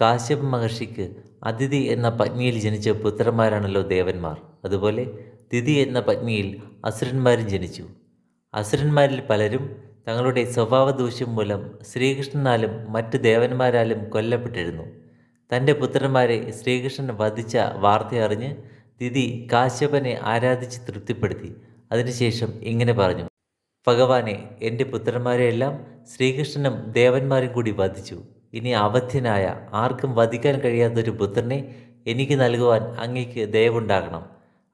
കാശ്യപ മഹർഷിക്ക് അതിഥി എന്ന പത്നിയിൽ ജനിച്ച പുത്രന്മാരാണല്ലോ ദേവന്മാർ. അതുപോലെ തിഥി എന്ന പത്നിയിൽ അസുരന്മാരും ജനിച്ചു. അസുരന്മാരിൽ പലരും തങ്ങളുടെ സ്വഭാവദോഷം മൂലം ശ്രീകൃഷ്ണനാലും മറ്റ് ദേവന്മാരാലും കൊല്ലപ്പെട്ടിരുന്നു. തന്റെ പുത്രന്മാരെ ശ്രീകൃഷ്ണൻ വധിച്ച വാർത്തയറിഞ്ഞ് തിഥി കാശ്യപനെ ആരാധിച്ച് തൃപ്തിപ്പെടുത്തി. അതിനുശേഷം ഇങ്ങനെ പറഞ്ഞു. ഭഗവാനെ എന്റെ പുത്രന്മാരെയെല്ലാം ശ്രീകൃഷ്ണനും ദേവന്മാരും കൂടി വധിച്ചു. ഇനി അവധ്യനായ ആർക്കും വധിക്കാൻ കഴിയാത്തൊരു പുത്രനെ എനിക്ക് നൽകുവാൻ അങ്ങയ്ക്ക് ദയവുണ്ടാകണം.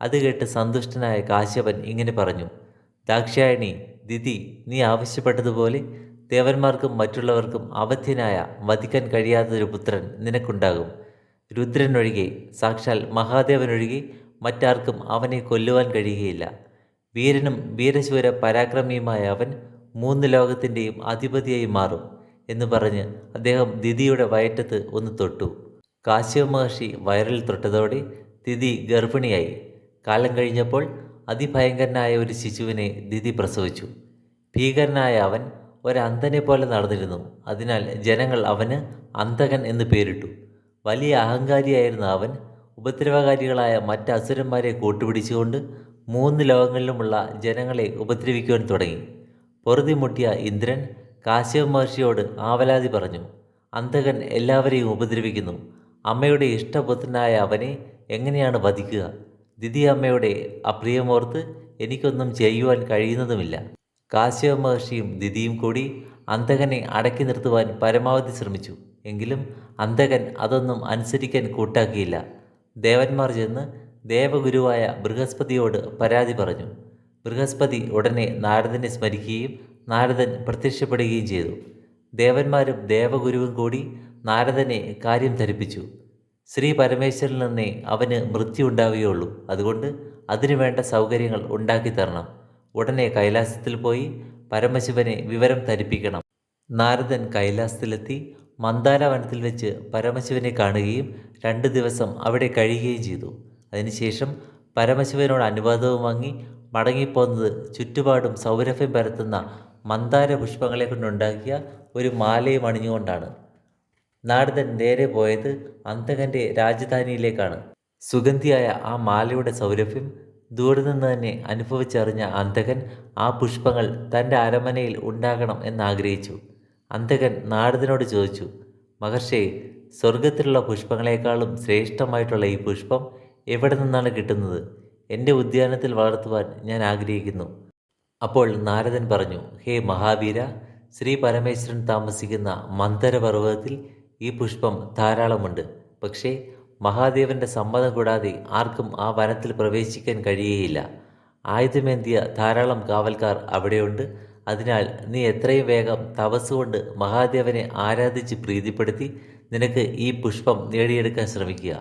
അത് കേട്ട് സന്തുഷ്ടനായ കാശ്യപൻ ഇങ്ങനെ പറഞ്ഞു ദാക്ഷായണി ദിതി നീ ആവശ്യപ്പെട്ടതുപോലെ ദേവന്മാർക്കും മറ്റുള്ളവർക്കും അവധ്യനായ വധിക്കാൻ കഴിയാത്തൊരു പുത്രൻ നിനക്കുണ്ടാകും. രുദ്രനൊഴികെ സാക്ഷാൽ മഹാദേവനൊഴികെ മറ്റാർക്കും അവനെ കൊല്ലുവാൻ കഴിയുകയില്ല. വീരനും വീരശൂര പരാക്രമിയുമായ അവൻ മൂന്ന് ലോകത്തിന്റെയും അധിപതിയായി മാറും. എന്ന് പറഞ്ഞ് അദ്ദേഹം ദിതിയുടെ വയറ്റത്ത് ഒന്ന് തൊട്ടു. കാശ്യപ മഹർഷി വയറിൽ തൊട്ടതോടെ ദിതി ഗർഭിണിയായി. കാലം കഴിഞ്ഞപ്പോൾ അതിഭയങ്കരനായ ഒരു ശിശുവിനെ ദിതി പ്രസവിച്ചു. ഭീകരനായ അവൻ ഒരന്ധനെ പോലെ നടന്നിരുന്നു. അതിനാൽ ജനങ്ങൾ അവന് അന്ധകൻ എന്ന് പേരിട്ടു. വലിയ അഹങ്കാരിയായിരുന്ന അവൻ ഉപദ്രവകാരികളായ മറ്റ് അസുരന്മാരെ കൂട്ടുപിടിച്ചുകൊണ്ട് മൂന്ന് ലോകങ്ങളിലുമുള്ള ജനങ്ങളെ ഉപദ്രവിക്കുവാൻ തുടങ്ങി. പൊറുതിമുട്ടിയ ഇന്ദ്രൻ കാശ്യപ മഹർഷിയോട് ആവലാതി പറഞ്ഞു അന്ധകൻ എല്ലാവരെയും ഉപദ്രവിക്കുന്നു. അമ്മയുടെ ഇഷ്ടപുത്രനായ അവനെ എങ്ങനെയാണ് വധിക്കുക? ദിതി അമ്മയുടെ അപ്രിയമോർത്ത് എനിക്കൊന്നും ചെയ്യുവാൻ കഴിയുന്നതുമില്ല. കാശ്യപ മഹർഷിയും ദിതിയും കൂടി അന്ധകനെ അടക്കി നിർത്തുവാൻ പരമാവധി ശ്രമിച്ചു. എങ്കിലും അന്ധകൻ അതൊന്നും അനുസരിക്കാൻ കൂട്ടാക്കിയില്ല. ദേവന്മാർ ചെന്ന് ദേവഗുരുവായ ബൃഹസ്പതിയോട് പരാതി പറഞ്ഞു. ബൃഹസ്പതി ഉടനെ നാരദനെ സ്മരിക്കുകയും നാരദൻ പ്രത്യക്ഷപ്പെടുകയും ചെയ്തു. ദേവന്മാരും ദേവഗുരുവും കൂടി നാരദനെ കാര്യം ധരിപ്പിച്ചു. ശ്രീ പരമേശ്വരനിൽ നിന്നേ അവന് മൃത്യു ഉണ്ടാവുകയുള്ളൂ. അതുകൊണ്ട് അതിനു വേണ്ട സൗകര്യങ്ങൾ ഉണ്ടാക്കി തരണം. ഉടനെ കൈലാസത്തിൽ പോയി പരമശിവനെ വിവരം ധരിപ്പിക്കണം. നാരദൻ കൈലാസത്തിലെത്തി മന്ദാര വനത്തിൽ വെച്ച് പരമശിവനെ കാണുകയും രണ്ട് ദിവസം അവിടെ കഴിയുകയും ചെയ്തു. അതിനുശേഷം പരമശിവനോട് അനുവാദവും വാങ്ങി മടങ്ങിപ്പോന്നത് ചുറ്റുപാടും സൗരഭ്യം പരത്തുന്ന മന്ദാര പുഷ്പങ്ങളെ കൊണ്ടുണ്ടാക്കിയ ഒരു മാലയും അണിഞ്ഞുകൊണ്ടാണ്. നാരദൻ നേരെ പോയത് അന്തകന്റെ രാജധാനിയിലേക്കാണ്. സുഗന്ധിയായ ആ മാലയുടെ സൗരഭ്യം ദൂരെ നിന്ന് തന്നെ അനുഭവിച്ചറിഞ്ഞ അന്തകൻ ആ പുഷ്പങ്ങൾ തന്റെ അരമനയിൽ ഉണ്ടാകണം എന്നാഗ്രഹിച്ചു. അന്തകൻ നാരദനോട് ചോദിച്ചു മഹർഷേ സ്വർഗത്തിലുള്ള പുഷ്പങ്ങളെക്കാളും ശ്രേഷ്ഠമായിട്ടുള്ള ഈ പുഷ്പം എവിടെ നിന്നാണ് കിട്ടുന്നത്? എന്റെ ഉദ്യാനത്തിൽ വളർത്തുവാൻ ഞാൻ ആഗ്രഹിക്കുന്നു. അപ്പോൾ നാരദൻ പറഞ്ഞു ഹേ മഹാവീര ശ്രീ പരമേശ്വരൻ താമസിക്കുന്ന മന്ദരപർവതത്തിൽ ഈ പുഷ്പം ധാരാളമുണ്ട്. പക്ഷേ മഹാദേവന്റെ സമ്മതം കൂടാതെ ആർക്കും ആ വനത്തിൽ പ്രവേശിക്കാൻ കഴിയുകയില്ല ആയുധമേന്തിയ ധാരാളം കാവൽക്കാർ അവിടെയുണ്ട്. അതിനാൽ നീ എത്രയും വേഗം തപസ്സുകൊണ്ട് മഹാദേവനെ ആരാധിച്ച് പ്രീതിപ്പെടുത്തി നിനക്ക് ഈ പുഷ്പം നേടിയെടുക്കാൻ ശ്രമിക്കുക.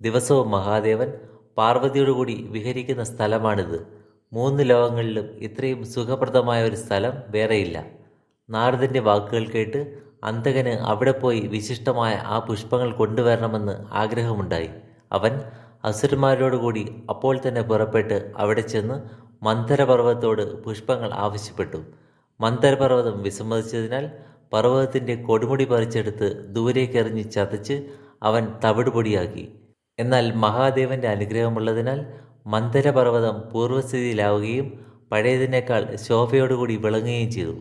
ദിവസവും മഹാദേവൻ പാർവതിയോടുകൂടി വിഹരിക്കുന്ന സ്ഥലമാണിത്. മൂന്ന് ലോകങ്ങളിലും ഇത്രയും സുഖപ്രദമായ ഒരു സ്ഥലം വേറെയില്ല. നാരദന്റെ വാക്കുകൾ കേട്ട് അന്തകന് അവിടെ പോയി വിശിഷ്ടമായ ആ പുഷ്പങ്ങൾ കൊണ്ടുവരണമെന്ന് ആഗ്രഹമുണ്ടായി. അവൻ അസുരന്മാരോടുകൂടി അപ്പോൾ തന്നെ പുറപ്പെട്ട് അവിടെ ചെന്ന് മന്ദരപർവതത്തോട് പുഷ്പങ്ങൾ ആവശ്യപ്പെട്ടു. മന്ദരപർവതം വിസമ്മതിച്ചതിനാൽ പർവതത്തിന്റെ കൊടുമുടി പറിച്ചെടുത്ത് ദൂരേക്കെറിഞ്ഞ് ചതച്ച് അവൻ തവിടുപൊടിയാക്കി. എന്നാൽ മഹാദേവന്റെ അനുഗ്രഹമുള്ളതിനാൽ മന്ദരപർവതം പൂർവസ്ഥിതിയിലാവുകയും പഴയതിനേക്കാൾ ശോഭയോടുകൂടി വിളങ്ങുകയും ചെയ്തു.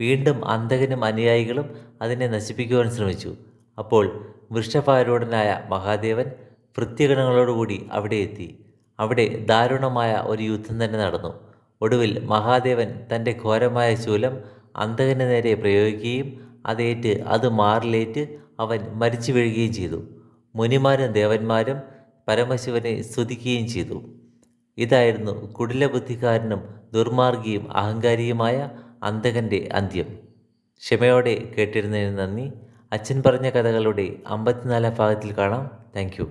വീണ്ടും അന്തകനും അനുയായികളും അതിനെ നശിപ്പിക്കുവാൻ ശ്രമിച്ചു. അപ്പോൾ വൃഷഭാരൂഢനായ മഹാദേവൻ ഭൃത്യഗണങ്ങളോടുകൂടി അവിടെ എത്തി. അവിടെ ദാരുണമായ ഒരു യുദ്ധം തന്നെ നടന്നു. ഒടുവിൽ മഹാദേവൻ തന്റെ ഘോരമായ ശൂലം അന്തകന് നേരെ പ്രയോഗിക്കുകയും അതേറ്റ് അത് മാറിലേറ്റ് അവൻ മരിച്ചു വീഴുകയും ചെയ്തു. മുനിമാരും ദേവന്മാരും പരമശിവനെ സ്തുതിക്കുകയും ചെയ്തു. ഇതായിരുന്നു കുടിലബുദ്ധിക്കാരനും ദുർമാർഗിയും അഹങ്കാരിയുമായ അന്തകന്റെ അന്ത്യം. ക്ഷമയോടെ കേട്ടിരുന്നതിന് നന്ദി. അച്ഛൻ പറഞ്ഞ കഥകളുടെ അമ്പത്തിനാലാം ഭാഗത്തിൽ കാണാം. താങ്ക്